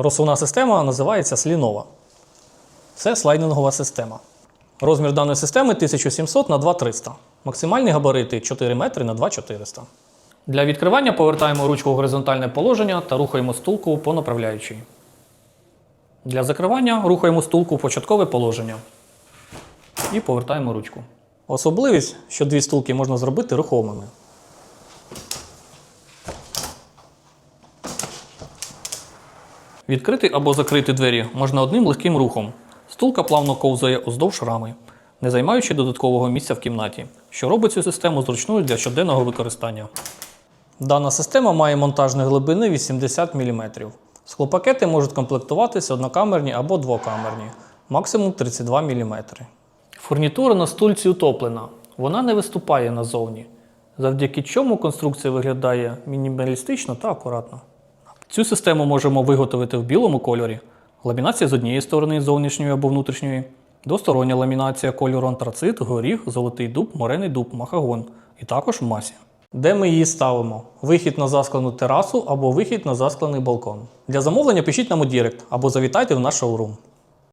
Розсувна система називається слінова. Це слайдингова система. Розмір даної системи 1700 на 2300. Максимальні габарити 4 метри на 2400. Для відкривання повертаємо ручку в горизонтальне положення та рухаємо стулку по направляючій. Для закривання рухаємо стулку в початкове положення і повертаємо ручку. Особливість, що дві стулки можна зробити рухомими. Відкрити або закрити двері можна одним легким рухом. Стулка плавно ковзає уздовж рами, не займаючи додаткового місця в кімнаті, що робить цю систему зручною для щоденного використання. Дана система має монтажні глибини 80 мм. Склопакети можуть комплектуватися однокамерні або двокамерні, максимум 32 мм. Фурнітура на стульці утоплена, вона не виступає назовні, завдяки чому конструкція виглядає мінімалістично та акуратно. Цю систему можемо виготовити в білому кольорі. Ламінація з однієї сторони зовнішньої або внутрішньої, двостороння ламінація кольору антрацит, горіх, золотий дуб, морений дуб, махагон і також в масі. Де ми її ставимо? Вихід на засклену терасу або вихід на засклений балкон. Для замовлення пишіть нам у Дірект або завітайте в наш шоурум.